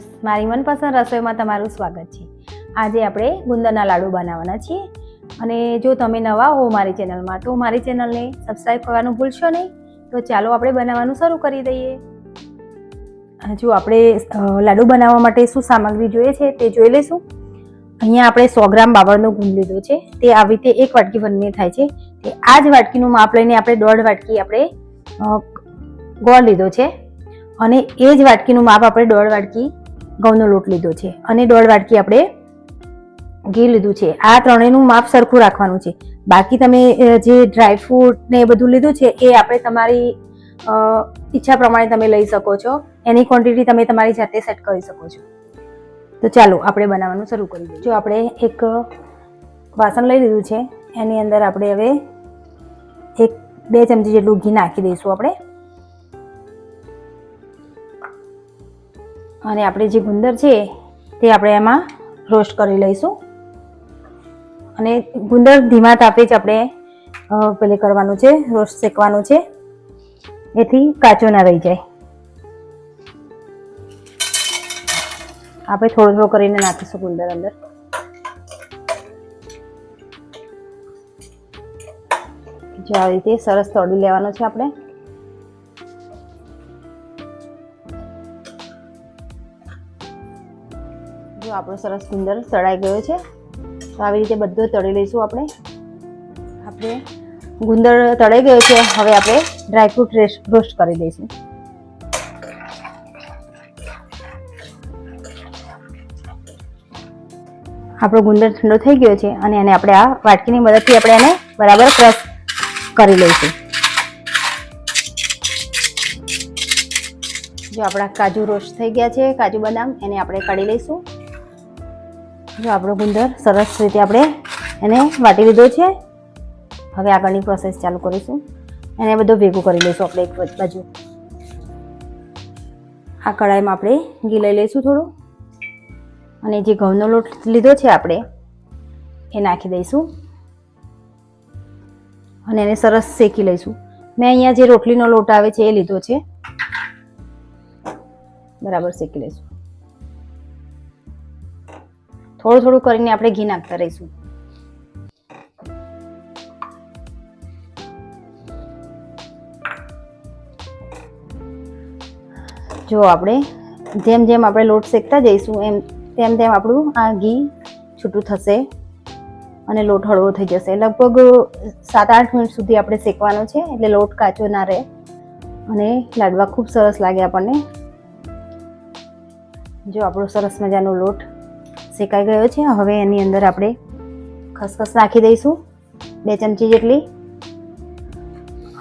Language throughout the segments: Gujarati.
ફ્રેન્ડ્સ મારી મનપસંદ રસોઈમાં તમારું સ્વાગત છે. આજે આપણે ગુંદરના લાડુ બનાવવાના છીએ. અને જો તમે નવા હો મારી ચેનલમાં, તો મારી ચેનલને સબસ્ક્રાઈબ કરવાનું ભૂલશો નહીં. તો ચાલો આપણે બનાવવાનું શરૂ કરી દઈએ. જો આપણે લાડુ બનાવવા માટે શું સામગ્રી જોઈએ છે તે જોઈ લઈશું. અહીંયા આપણે સો ગ્રામ બાબરનો ગુંદ લીધો છે. તે આવી રીતે એક વાટકી બંને થાય છે. તે આ જ વાટકીનું માપ લઈને આપણે દોઢ વાટકી આપણે ગોળ લીધો છે. અને એ જ વાટકીનું માપ આપણે દોઢ વાટકી ઘઉંનો લોટ લીધો છે અને દોઢ વાટકી આપણે ઘી લીધું છે. આ ત્રણેયનું માપ સરખું રાખવાનું છે. બાકી તમે જે ડ્રાયફ્રૂટ ને એ બધું લીધું છે, એ આપણે તમારી ઈચ્છા પ્રમાણે તમે લઈ શકો છો. એની ક્વોન્ટિટી તમે તમારી જાતે સેટ કરી શકો છો. તો ચાલો, આપણે બનાવવાનું શરૂ કરી દઈએ. જો આપણે એક વાસણ લઈ લીધું છે, એની અંદર આપણે હવે એક બે ચમચી જેટલું ઘી નાખી દઈશું આપણે. અને આપણે જે ગુંદર છે, તે આપણે એમાં રોસ્ટ કરી લઈશું. અને ગુંદર ધીમા તાપે જ આપણે પેલે કરવાનું છે રોસ્ટ શેકવાનું છે. એથી કાચો ના રહી જાય. આપણે થોડો થોડો કરીને નાખીશું ગુંદર અંદર. જે આવી રીતે સરસ તળી લેવાનો છે આપણે. જો આપણો સરસ ગુંદર તળાઈ ગયો છે. તો આવી રીતે બધો તળી લઈશું આપણે. આપણે ગુંદર તળાઈ ગયો છે. હવે આપણે ડ્રાયફ્રૂટ રોસ્ટ કરી દઈશું. આપણો ગુંદર ઠંડો થઈ ગયો છે અને એને આપણે આ વાટકીની મદદથી આપણે એને બરાબર ક્રશ કરી લઈશું. જો આપણા કાજુ રોસ્ટ થઈ ગયા છે, કાજુ બદામ, એને આપણે કાઢી લઈશું. જો આપણો ગુંદર સરસ રીતે આપણે એને વાટી લીધો છે. હવે આગળની પ્રોસેસ ચાલુ કરીશું. એને બધું ભેગું કરી લઈશું આપણે એક બાજુ. આ કઢાઈમાં આપણે ઘી લઈ લઈશું થોડું. અને જે ઘઉંનો લોટ લીધો છે આપણે, એ નાખી દઈશું. અને એને સરસ શેકી લઈશું. મેં અહીંયા જે રોટલીનો લોટ આવે છે એ લીધો છે. બરાબર શેકી લઈશું. થોડું થોડું કરીને આપણે ઘી નાખતા રહીશું. જો આપણે જેમ જેમ આપણે લોટ શેકતા જઈશું, એમ તેમ તેમ આપણું આ ઘી છૂટું થશે અને લોટ હળવો થઈ જશે. લગભગ સાત આઠ મિનિટ સુધી આપણે શેકવાનો છે, એટલે લોટ કાચો ના રહે અને લાડવા ખૂબ સરસ લાગે આપણને. જો આપણો સરસ મજાનો લોટ શેકાઈ ગયો છે. હવે એની અંદર આપણે ખસખસ નાખી દઈશું. બે ચમચી જેટલી.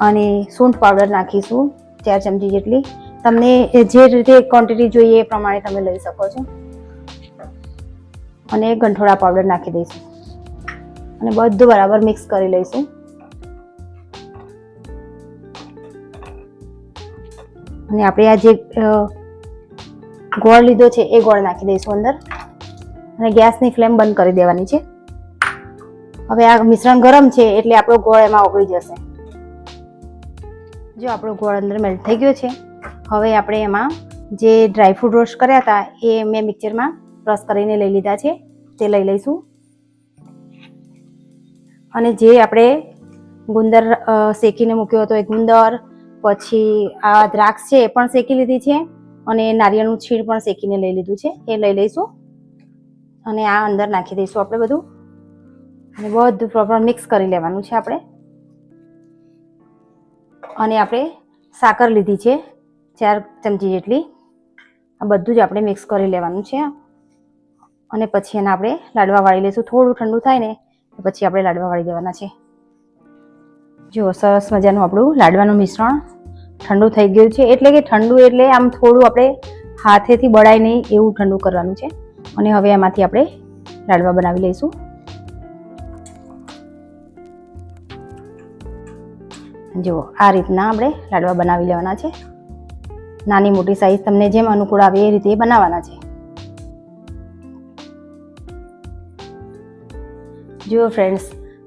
અને સૂંઠ પાવડર નાખીશું ચાર ચમચી જેટલી. તમને જે રીતે ક્વોન્ટિટી જોઈએ એ પ્રમાણે તમે લઈ શકો છો. અને ગંઠોડા પાવડર નાખી દઈશું. અને બધું બરાબર મિક્સ કરી લઈશું. અને આપણે આ જે ગોળ લીધો છે એ ગોળ નાખી દઈશું અંદર. અને ગેસની ફ્લેમ બંધ કરી દેવાની છે. હવે આ મિશ્રણ ગરમ છે એટલે આપણો ગોળ એમાં ઓગળી જશે. જો આપણો ગોળ અંદર મેલ્ટ થઈ ગયો છે. હવે આપણે એમાં જે ડ્રાયફ્રૂટ રોસ્ટ કર્યા હતા એ મેં મિક્સરમાં ક્રશ કરીને લઈ લીધા છે. તે લઈ લઈશું. અને જે આપણે ગુંદર શેકીને મૂક્યો હતો એ ગુંદર, પછી આ દ્રાક્ષ છે એ પણ શેકી લીધી છે. અને નારિયેળનું છીણ પણ શેકીને લઈ લીધું છે. એ લઈ લઈશું. અને આ અંદર નાખી દઈશું આપણે બધું. અને બધું પ્રોપર મિક્સ કરી લેવાનું છે આપણે. અને આપણે સાકર લીધી છે, ચાર ચમચી જેટલી. આ બધું જ આપણે મિક્સ કરી લેવાનું છે. અને પછી એને આપણે લાડવા વાળી લઈશું. થોડું ઠંડુ થાય ને પછી આપણે લાડવા વાળી દેવાના છે. જો સરસ મજાનું આપણું લાડવાનું મિશ્રણ ઠંડુ થઈ ગયું છે. એટલે કે ઠંડુ એટલે આમ થોડું આપણે હાથેથી બળાય નહીં, એવું ઠંડુ કરવાનું છે. અને હવે એમાંથી આપણે લાડવા બનાવી લઈશું. જુઓ આ રીતના આપણે લાડવા બનાવી લેવાના છે. નાની મોટી સાઈઝ તમને જેમ અનુકૂળ આવે એ રીતે બનાવવાના છે. જુઓ ફ્રેન્ડ્સ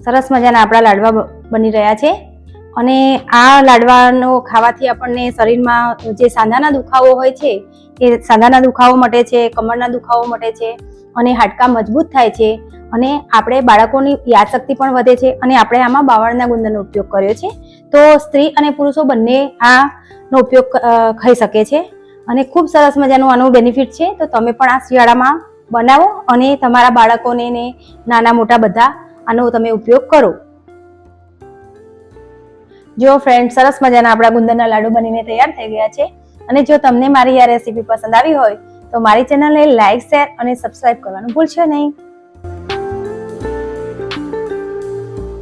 સરસ મજાના આપણા લાડવા બની રહ્યા છે. અને આ લાડવાનો ખાવાથી આપણને શરીરમાં જે સાંધાના દુખાવો હોય છે, એ સાંધાના દુખાવો મટે છે, કમરના દુખાવો મટે છે, અને હાડકા મજબૂત થાય છે, અને આપણે બાળકોની યાદશક્તિ પણ વધે છે, અને આપણે આમાં બાવળના ગુંદરનો ઉપયોગ કર્યો છે. તો સ્ત્રી અને પુરુષો બંને આનો ઉપયોગ ખાઈ શકે છે, અને ખૂબ સરસ મજાનું આનું બેનિફિટ છે. તો તમે પણ આ શિયાળામાં બનાવો, અને તમારા બાળકોને ને નાના મોટા બધા આનો તમે ઉપયોગ કરો. જો ફ્રેન્ડ સરસ મજાના આપણા ગુંદરના લાડુ બનીને તૈયાર થઈ ગયા છે. અને જો તમને મારી આ રેસીપી પસંદ આવી હોય, તો મારી ચેનલને લાઈક શેર અને સબસ્ક્રાઇબ કરવાનું ભૂલશો નહીં.